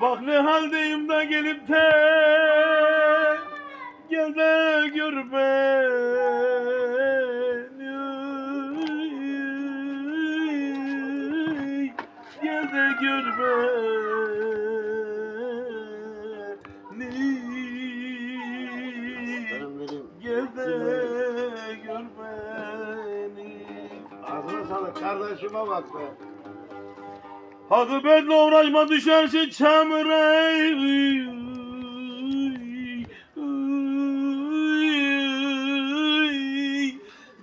Bak ne haldeyim de gelip de Gel de gör beni Gel de gör beni. Gel de gör beni Ağzına sağlık kardeşime bak be. Hadi benle uğraşma düşersin çamure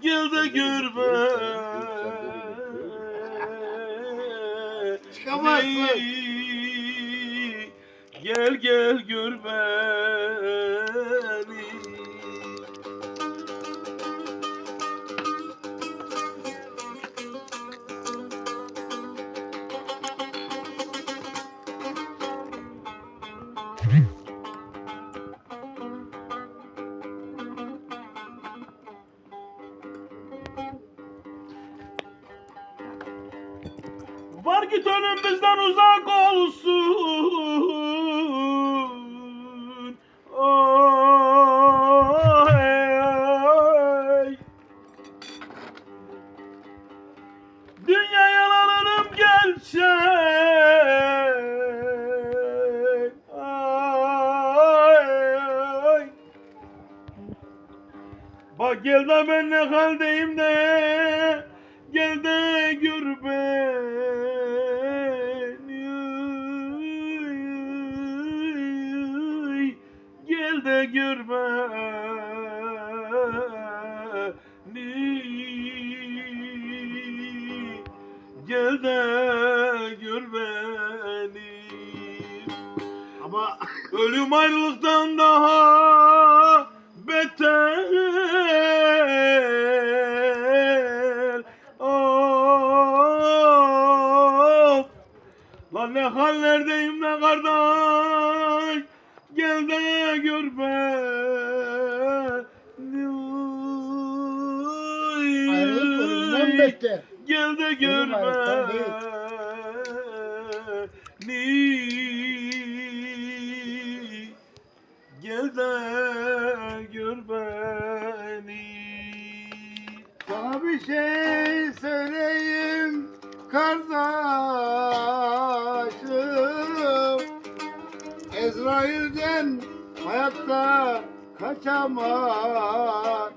Gel de gör Çıkamazsın. beni Gel gel gör beni Var git önümüzden uzak olsun. Oy. Dünyaya alırım gerçek. Ay. Bak gel de ben ne haldeyim de de gör beni Gel de gör beni Ama Ölüm ayrılıktan daha beter. Of. Lan ne hallerdeyim ne kardeş. Gel de gör beter. Gel de gör beni. Gel de gör beni. Sana bir şey söyleyeyim kardeşim Ezrail'den hayatta kaçamazsın.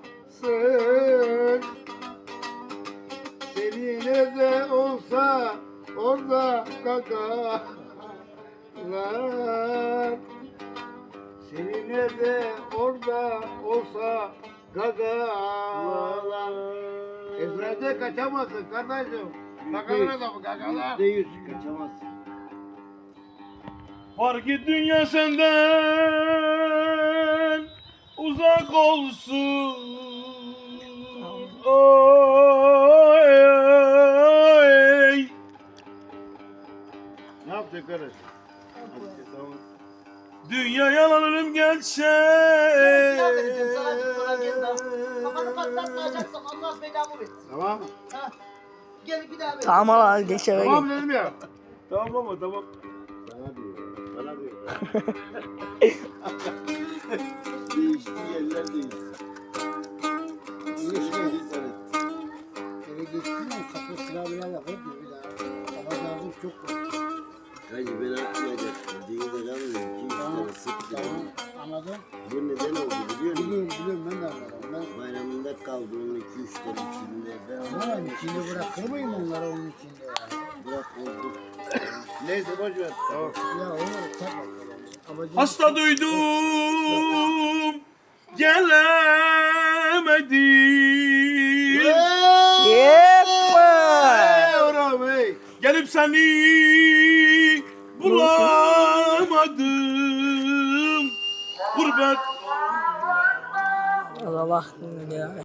Seni nerede olsa orada kakalar Seni nerede orada olsa gagalar Ezrail'de kaçamazsın kardeşim. Kakalar adamı Yüzde yüz kaçamazsın. Var ki dünya senden uzak olsun. Oy. Ne yapacak kardeş? Tamam. Dünya yalanırım gerçek. Silah vereceğim sana bir sonra gel daha. Kafanı patlatmayacaksam Allah belamı versin. Tamam. Ha. Gel bir daha ver. Tamam lan geç eve Tamam dedim ya. Tamam baba tamam. Sana diyor. Sana diyor. Değişti yerler değişti. Değişmedi. Evet. Eve geçtim ya kapı silahıyla yapıp bir daha. Ama lazım çok. Hacı ben atmayacaktım. Değil de kalmıyor. İki tane Tamam dedim. anladım. Bu neden oldu biliyor musun? Biliyorum biliyorum ben de anladım. Ben Bayramında kaldı onun iki üç tane içinde. Ben ama onu içinde bırakır mıyım onları onun içinde ya? bırak oldu. Neyse boş ver. Tamam. Ya onu tak bakalım. Amacım Hasta duydum. Gelemedim. Yeppa. Gelip seni bulamadım. Gurbet Allah ya.